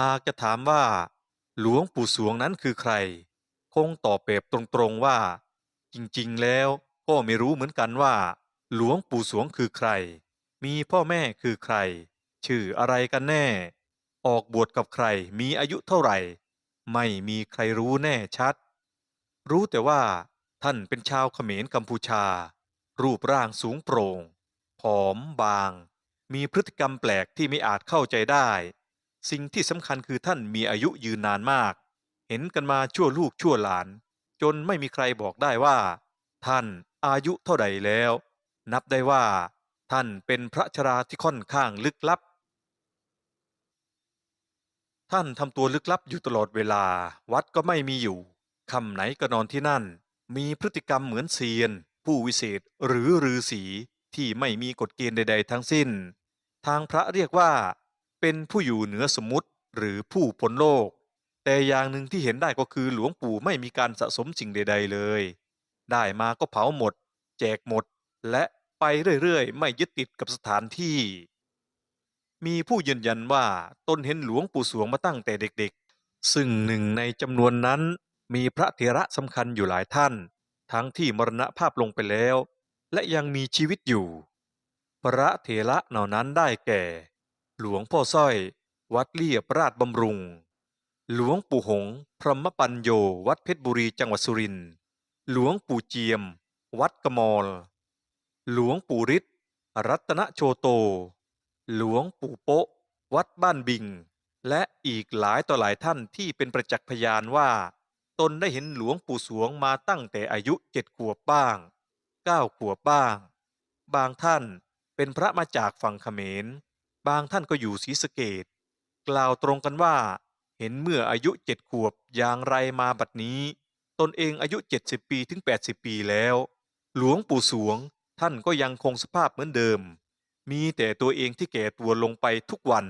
หากจะถามว่า หลวงปู่สวงนั้นคือใคร คงตอบแบบตรงๆว่า จริงๆแล้วก็ไม่รู้เหมือนกันว่า หลวงปู่สวงคือใคร มีพ่อแม่คือใคร ชื่ออะไรกันแน่ ออกบวชกับใครมีอายุเท่าไหร่ ไม่มีใครรู้แน่ชัด รู้แต่ว่า ท่านเป็นชาวเขมรกัมพูชา รูปร่างสูงโปร่งผอมบาง มีพฤติกรรมแปลกที่ไม่อาจเข้าใจได้ สิ่งที่สำคัญคือท่านมีอายุยืนนานมาก เห็นกันมาชั่วลูกชั่วหลาน จนไม่มีใครบอกได้ว่า ท่านอายุเท่าใดแล้ว นับได้ว่า ท่านเป็นพระชราที่ค่อนข้างลึกลับ ท่านทำตัวลึกลับอยู่ตลอดเวลา วัดก็ไม่มีอยู่คำไหนก็นอนที่นั่น มีพฤติกรรมเหมือนเซียน ผู้วิเศษหรือฤาษีที่ไม่มีกฎเกณฑ์ใด ๆ ทั้งสิ้น ทางพระเรียกว่า เป็นผู้อยู่เหนือสมมติหรือผู้พ้นโลก แต่อย่างหนึ่งที่เห็นได้ก็คือหลวงปู่ไม่มีการสะสมสิ่งใด ๆ เลย ได้มาก็เผาหมด แจกหมด และไปเรื่อยๆ ไม่ยึดติดกับสถานที่ มีผู้ยืนยันว่าตนเห็นหลวงปู่สวงมาตั้งแต่เด็กๆ ซึ่งหนึ่งในจำนวนนั้นมีพระเถระสำคัญอยู่หลายท่าน ทั้งที่มรณภาพลงไปแล้ว และยังมีชีวิตอยู่ พระเถระเหล่านั้นได้แก่ หลวงพ่อสร้อย วัดเลียบราชบำรุง หลวงปู่หงส์พรหมปัญโย วัดเพชรบุรีจังหวัดสุรินทร์ หลวงปู่เจียม วัดกมล หลวงปู่ฤทธิ์รัตนโชโต หลวงปู่โปะวัดบ้านบิง และอีกหลายต่อหลายท่านที่เป็นประจักษ์พยานว่า ตนได้เห็นหลวงปู่สวงมาตั้งแต่อายุเจ็ดขวบบ้างเก้าขวบบ้าง บางท่านเป็นพระมาจากฝั่งเขมร บางท่านก็อยู่ศรีสะเกดกล่าวตรงกันว่า เห็นเมื่ออายุเจ็ดขวบอย่างไรมาบัดนี้ ตนเองอายุ 70 ปีถึง 80 ปีแล้ว หลวงปู่สวงท่านก็ยังคงสภาพเหมือนเดิม มีแต่ตัวเองที่แก่ตัวลงไปทุกวัน